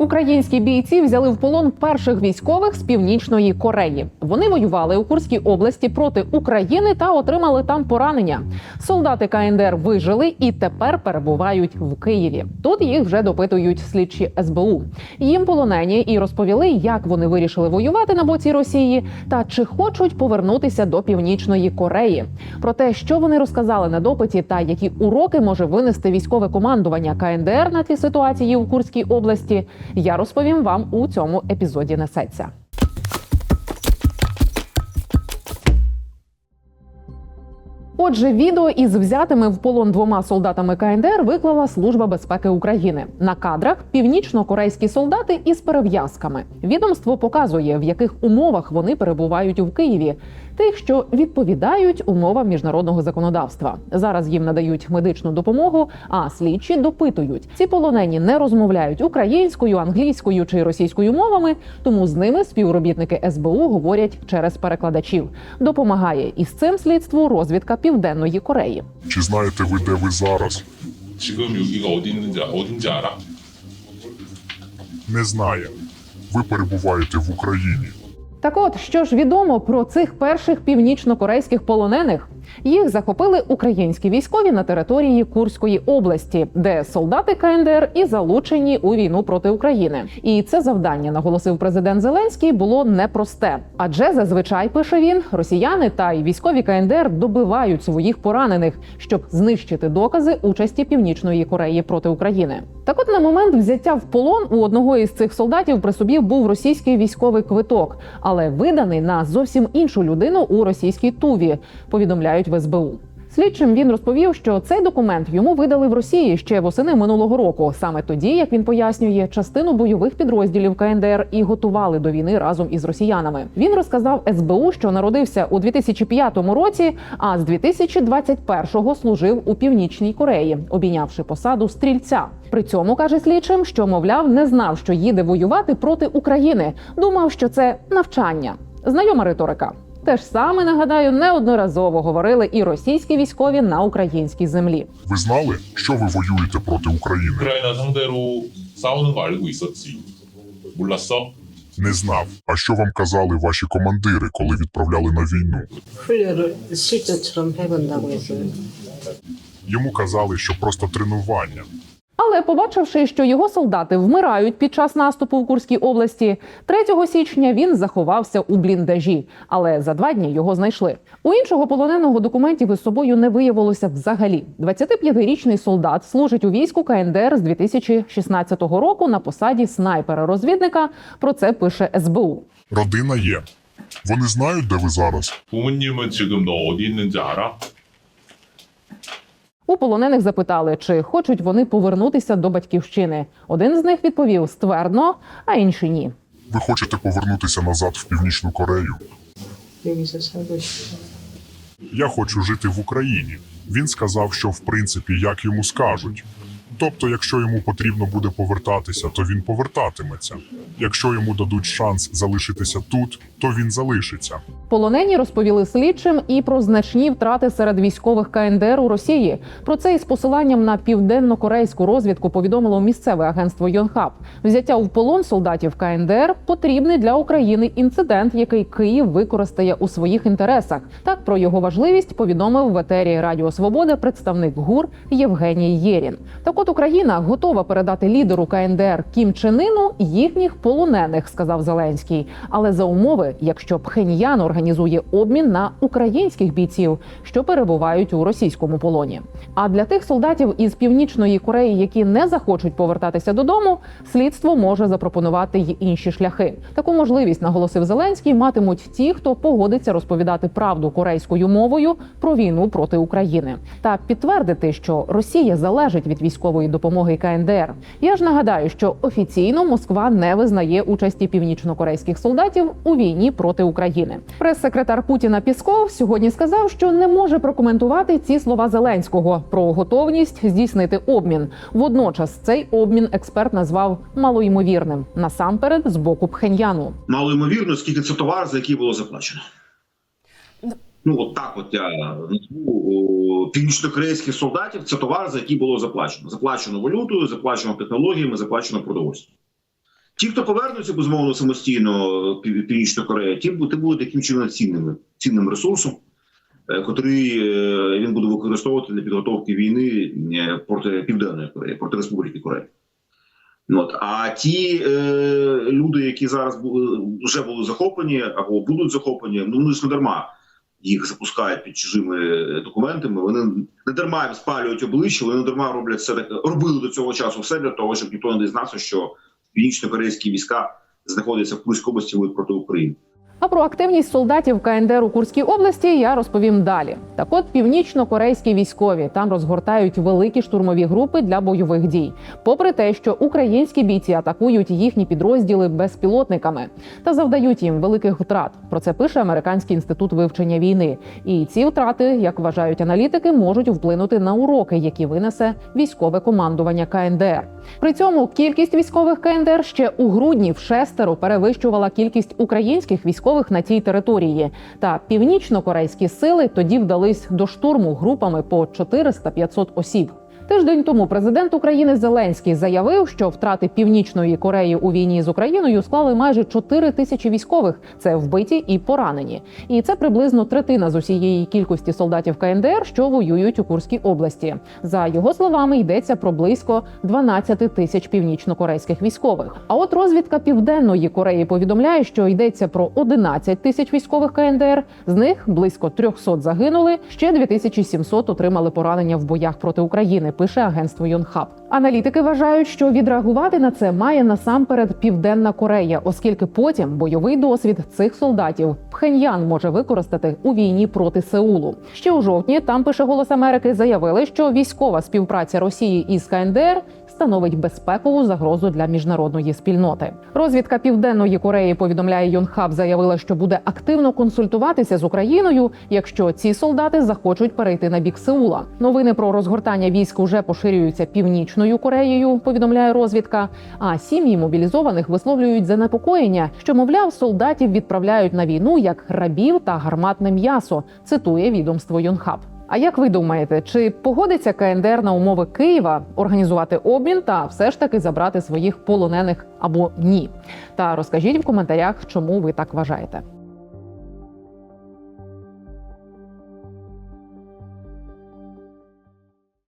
Українські бійці взяли в полон перших військових з північної Кореї. Вони воювали у Курській області проти України та отримали там поранення. Солдати КНДР вижили і тепер перебувають в Києві. Тут їх вже допитують слідчі СБУ. Їм полонені і розповіли, як вони вирішили воювати на боці Росії та чи хочуть повернутися до північної Кореї. Про те, що вони розказали на допиті, та які уроки може винести військове командування КНДР на ті ситуації у Курській області, я розповім вам у цьому епізоді несеться. Отже, відео із взятими в полон двома солдатами КНДР виклала Служба безпеки України. На кадрах північно-корейські солдати із перев'язками. Відомство показує, в яких умовах вони перебувають у Києві, тих, що відповідають умовам міжнародного законодавства. Зараз їм надають медичну допомогу, а слідчі допитують. Ці полонені не розмовляють українською, англійською чи російською мовами, тому з ними співробітники СБУ говорять через перекладачів. Допомагає із цим слідству розвідка Південної Кореї. Чи знаєте ви де ви зараз? Не знає. Ви перебуваєте в Україні. Так от, що ж відомо про цих перших північно-корейських полонених? Їх захопили українські військові на території Курської області, де солдати КНДР і залучені у війну проти України. І це завдання, наголосив президент Зеленський, було непросте. Адже зазвичай пише він, росіяни та й військові КНДР добивають своїх поранених, щоб знищити докази участі Північної Кореї проти України. Так, от на момент взяття в полон у одного із цих солдатів при собі був російський військовий квиток, але виданий на зовсім іншу людину у російській туві. Повідомляють в СБУ. Слідчим він розповів, що цей документ йому видали в Росії ще восени минулого року. Саме тоді, як він пояснює, частину бойових підрозділів КНДР і готували до війни разом із росіянами. Він розказав СБУ, що народився у 2005 році, а з 2021-го служив у північній Кореї, обійнявши посаду стрільця. При цьому каже слідчим, що мовляв не знав, що їде воювати проти України. Думав, що це навчання. Знайома риторика. Те ж саме нагадаю, неодноразово говорили і російські військові на українській землі. Ви знали, що ви воюєте проти України? 우크라이나 상대로 싸우는 거 알고 있었지. 몰랐어? Не знав. А що вам казали ваші командири, коли відправляли на війну? 훈련을 실전처럼 해본다고 했어요. Йому казали, що просто тренування. Але побачивши, що його солдати вмирають під час наступу в Курській області, 3 січня він заховався у бліндажі, але за два дні його знайшли. У іншого полоненого документів із собою не виявилося взагалі. 25-річний солдат служить у війську КНДР з 2016 року на посаді снайпера-розвідника. Про це пише СБУ. Родина є. Вони знають, де ви зараз. 부모님은 지금 너 어디 있는지 알아? У полонених запитали, чи хочуть вони повернутися до батьківщини. Один з них відповів ствердно, а інші ні. Ви хочете повернутися назад в північну Корею? Я хочу жити в Україні. Він сказав, що в принципі як йому скажуть. Тобто, якщо йому потрібно буде повертатися, то він повертатиметься. Якщо йому дадуть шанс залишитися тут, то він залишиться. Полонені розповіли слідчим і про значні втрати серед військових КНДР у Росії. Про це із посиланням на південно-корейську розвідку повідомило місцеве агентство Йонхаб. Взяття в полон солдатів КНДР потрібний для України інцидент, який Київ використає у своїх інтересах. Так про його важливість повідомив в етері Радіо Свобода представник ГУР Євгеній Єрін. Так от Україна готова передати лідеру КНДР Кім Чен Іну їхніх полонених, сказав Зеленський. Але за умови, якщо Пхеньян організує обмін на українських бійців, що перебувають у російському полоні. А для тих солдатів із північної Кореї, які не захочуть повертатися додому, слідство може запропонувати й інші шляхи. Таку можливість наголосив Зеленський, матимуть ті, хто погодиться розповідати правду корейською мовою про війну проти України, та підтвердити, що Росія залежить від військової допомоги КНДР. Я ж нагадаю, що офіційно Москва не визнає участі північно-корейських солдатів у війні проти України. Прес-секретар Путіна Пісков сьогодні сказав, що не може прокоментувати ці слова Зеленського про готовність здійснити обмін. Водночас цей обмін експерт назвав малоймовірним насамперед з боку Пхеньяну. мало ймовірно, скільки це товар, за який було заплачено. Ну, от так, от я назву північнокорейських солдатів. Це товар, за який було заплачено. Заплачено валютою, заплачено технологіями, заплачено продовольством. Ті, хто повернуться безумовно самостійно Північна Корея, ті, бу- ті будуть таким чином цінними, цінним ресурсом, е, котрий е, він буде використовувати для підготовки війни е, проти Південної Кореї, проти Республіки Корея. От. А ті е, люди, які зараз були, вже були захоплені або будуть захоплені, ну вони ж не дарма їх запускають під чужими документами. Вони не дарма спалюють обличчя, вони не дарма роблять все таке, робили до цього часу все для того, щоб ніхто не дізнався, що північно-корейські війська знаходяться в Курській області проти України. А про активність солдатів КНДР у Курській області я розповім далі. Так от північно-корейські військові там розгортають великі штурмові групи для бойових дій, попри те, що українські бійці атакують їхні підрозділи безпілотниками та завдають їм великих втрат. Про це пише Американський інститут вивчення війни. І ці втрати, як вважають аналітики, можуть вплинути на уроки, які винесе військове командування КНДР. При цьому кількість військових КНДР ще у грудні в шестеро перевищувала кількість українських військових на тій території. Та північно-корейські сили тоді вдались до штурму групами по 400-500 осіб. Тиждень тому президент України Зеленський заявив, що втрати північної Кореї у війні з Україною склали майже 4 тисячі військових. Це вбиті і поранені. І це приблизно третина з усієї кількості солдатів КНДР, що воюють у Курській області. За його словами, йдеться про близько 12 тисяч північно-корейських військових. А от розвідка Південної Кореї повідомляє, що йдеться про 11 тисяч військових КНДР. З них близько 300 загинули. Ще 2700 отримали поранення в боях проти України. Пише агентство Йонхаб. Аналітики вважають, що відреагувати на це має насамперед Південна Корея, оскільки потім бойовий досвід цих солдатів Пхеньян може використати у війні проти Сеулу. Ще у жовтні там пише Голос Америки. Заявили, що військова співпраця Росії із КНДР становить безпекову загрозу для міжнародної спільноти. Розвідка Південної Кореї повідомляє Йонхаб, заявила, що буде активно консультуватися з Україною, якщо ці солдати захочуть перейти на бік Сеула. Новини про розгортання військ уже поширюються північною Кореєю. Повідомляє розвідка. А сім'ї мобілізованих висловлюють занепокоєння, що мовляв солдатів відправляють на війну як рабів та гарматне м'ясо. Цитує відомство Йонхаб. А як ви думаєте, чи погодиться КНДР на умови Києва організувати обмін та все ж таки забрати своїх полонених або ні? Та розкажіть в коментарях, чому ви так вважаєте.